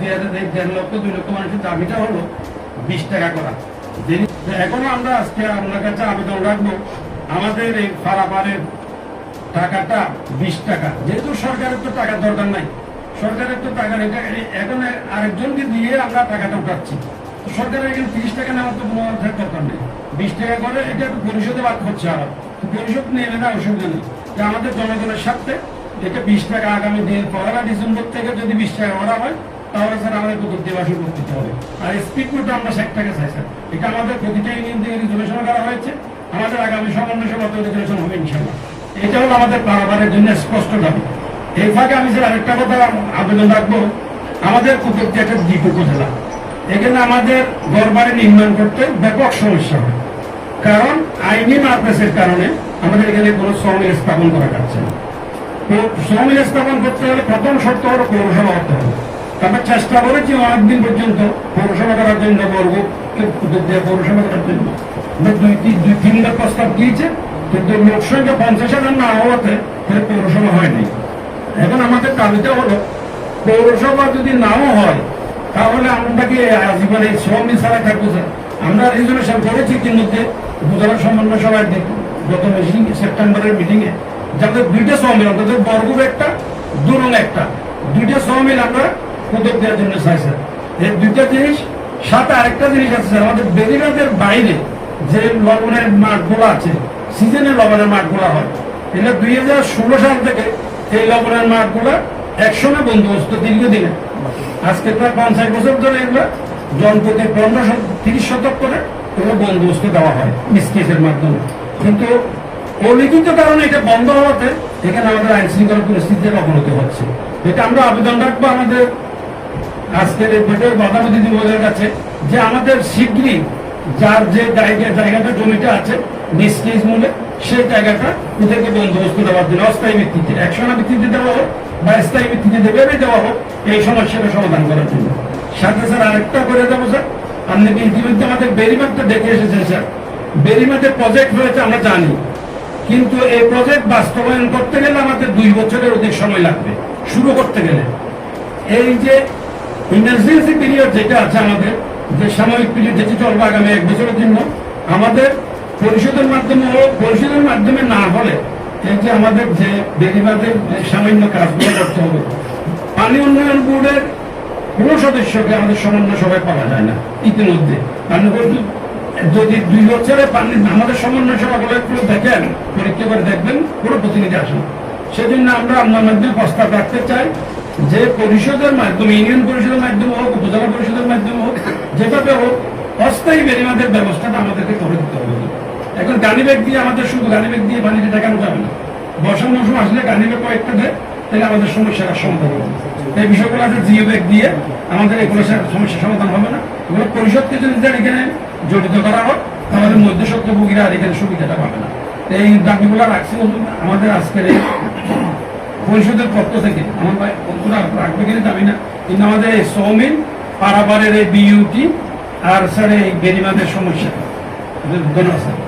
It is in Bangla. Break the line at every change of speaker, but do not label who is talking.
দিয়ারে এই দেড় লক্ষ, দুই লক্ষ মানুষের দাবিটা হলো বিশ টাকা করা। এখনও আমরা আজকে আপনার কাছে আবেদন রাখব, আমাদের এই পারাপারের টাকাটা বিশ টাকা। যেহেতু সরকারের তো টাকার দরকার নাই, সরকারের তো টাকা এখন আরেকজনকে দিয়ে আমরা টাকাটা উঠাচ্ছি। সরকারের এখানে তিরিশ টাকা নেওয়ার তো কোনো দরকার নেই। বিশ টাকা করে এটা একটু পরিশোধে বাদ করছে আবার পরিশোধ নিয়ে না অসুবিধা নেই। আমাদের জনগণের স্বার্থে এটা বিশ টাকা আগামী দিন, পয়লা ডিসেম্বর থেকে যদি বিশ টাকা করা হয় তাহলে স্যার আমাদের দেওয়া শুরু করতে হবে। আর স্পিড কোটা আমরা ষাট টাকা চাই, স্যার। এটা আমাদের প্রতিটা ইউনিয়ন থেকে রিজুলেশন করা হয়েছে। আমাদের আগামী সমন্বয় সভা রিজুলেশন হবে, ইনশাল্লাহ। এটা হলো আমাদের পারাবারের জন্য স্পষ্ট দাবি। এই ফাঁকে আমি স্যার আরেকটা কথা আবেদন রাখব। আমাদের কুতুব একটা দ্বীপ উপজেলা। এখানে আমাদের ঘরবাড়ি নির্মাণ করতে ব্যাপক সমস্যা হয়। কারণ আইনি মার্কেসের কারণে আমাদের এখানে কোনো শ্রম স্থাপন করা যাচ্ছে না। তো শ্রম স্থাপন করতে হলে প্রথম শর্ত হলো পৌরসভা হতে হবে। আমরা চেষ্টা করেছি অনেকদিন পর্যন্ত পৌরসভা করার জন্য বর্গ পৌরসভা করার জন্য। দুই দুই তিনবার প্রস্তাব দিয়েছে, কিন্তু লোক সংখ্যা পঞ্চাশ হাজার না হওয়াতে পৌরসভা হয়নি। এখন আমাদের দাবিটা হলো, পৌরসভা যদি নাও হয়, তাহলে আমরা কি আজীবন এই শ্রম ছাড়া থাকব স্যার? আমরা রিজলিউশন করেছি ইতিমধ্যে উপজেলা সমন্বয় সভায় গত মিটিং সেপ্টেম্বরের মিটিং এ যাদের দুইটা শ্রমিক অন্তত বরগুব একটা, দুরং একটা, দুইটা শ্রমিক আমরা দেওয়ার জন্য চাই স্যার এই দুইটা জিনিস সাথে আরেকটা জিনিস আছে আমাদের বেদিনাদের বাইরে যে লবণের মাঠগুলো আছে সিজনে লবণের মাঠগুলো হয়, এটা দুই হাজার ষোলো সাল থেকে এই লবণের মাঠগুলো একসঙ্গে বন্দোবস্ত দীর্ঘদিনে। আজকে প্রায় পঞ্চাশ বছর ধরে এগুলো জনপথে পনেরো শত- তিরিশ শতক করে এগুলো বন্দোবস্ত দেওয়া হয় মিসকেসের মাধ্যমে। কিন্তু অলিখিত কারণে এটা বন্ধ হওয়াতে এখানে আমাদের আইন শৃঙ্খলা পরিস্থিতির অবনতি হচ্ছে। এটা আমরা আবেদন রাখব আমাদের আজকের এই ভোটের বাধাবাধি দিবসের কাছে যে আমাদের শীঘ্রই যার যে জায়গা জায়গাটা জমিটা আছে নিষ্কেজ মূলে, সেই জায়গাটা ওদেরকে বন্দোবস্ত দেওয়ার জন্য, অস্থায়ী ভিত্তিতে। একশোনা ভিত্তিতে দেওয়া হোক বা স্থায়ী ভিত্তিতে দেবে দেওয়া হোক, এই সমস্যাটা সমাধান করার জন্য। সাথে স্যার আরেকটা করে দেবো, স্যার। আপনি ইতিমধ্যে আমাদের বেরিমারটা দেখে এসেছেন, স্যার? বেরিমাদের প্রজেক্ট হয়েছে, আমরা জানি। কিন্তু এই প্রজেক্ট বাস্তবায়ন করতে গেলে আমাদের দুই বছরের অধিক সময় লাগবে, শুরু করতে গেলে। এই যে ইমার্জেন্সি পিরিয়ড যেটা আছে আমাদের যে সাময়িক পিরিয়ড যেটি চলবে আগামী এক বছরের জন্য আমাদের পরিষদের মাধ্যমে হোক পরিষদের মাধ্যমে না হলে এই যে আমাদের যে বেরিবাদের সামান্য কাজগুলো করতে হবে। পানি উন্নয়ন বোর্ডের কোন সদস্যকে আমাদের সমন্বয় সভায় পাওয়া যায় না ইতিমধ্যে। বলছি, যদি দুই বছরে পানি আমাদের সমন্বয় সভাগুলো একটু দেখেন পরীক্ষা করে দেখবেন কোনো প্রতিনিধি আসেন সেজন্য আমরা আপনার মাধ্যমে প্রস্তাব রাখতে চাই। যে পরিষদের মাধ্যমে ইউনিয়ন পরিষদের মাধ্যমে হোক, উপজেলা পরিষদের মাধ্যমে হোক, যেভাবে হোক, অস্থায়ী বেরিমাদের ব্যবস্থাটা আমাদেরকে করে দিতে হবে। এখন গানি ব্যাগ দিয়ে আমাদের শুধু গানি ব্যাগ দিয়ে পানিটা দেখানো যাবে না। বর্ষার মৌসুম আসলে গানি ব্যাগ কয়েকটা দেয়, তাহলে আমাদের সমস্যাটা সমাধান হবে এই বিষয়গুলো আছে জিও ব্যাগ দিয়ে, আমাদের এগুলো সমস্যার সমাধান হবে না। এগুলো পরিষদকে যদি এখানে জড়িত করা হয় আমাদের মধ্যসত্ত্ব ভোগীরা আর এখানে সুবিধাটা পাবে না। এই দাবিগুলো রাখছি আমাদের আজকের এই পরিষদের পক্ষ থেকে, আমার ভাই অতটা রাখবে কিনা দাবি না। কিন্তু আমাদের এই সৌমিন, পারাবারের এই বিইউটি আর স্যার এই বেরিমাদের সমস্যা। ধন্যবাদ, স্যার।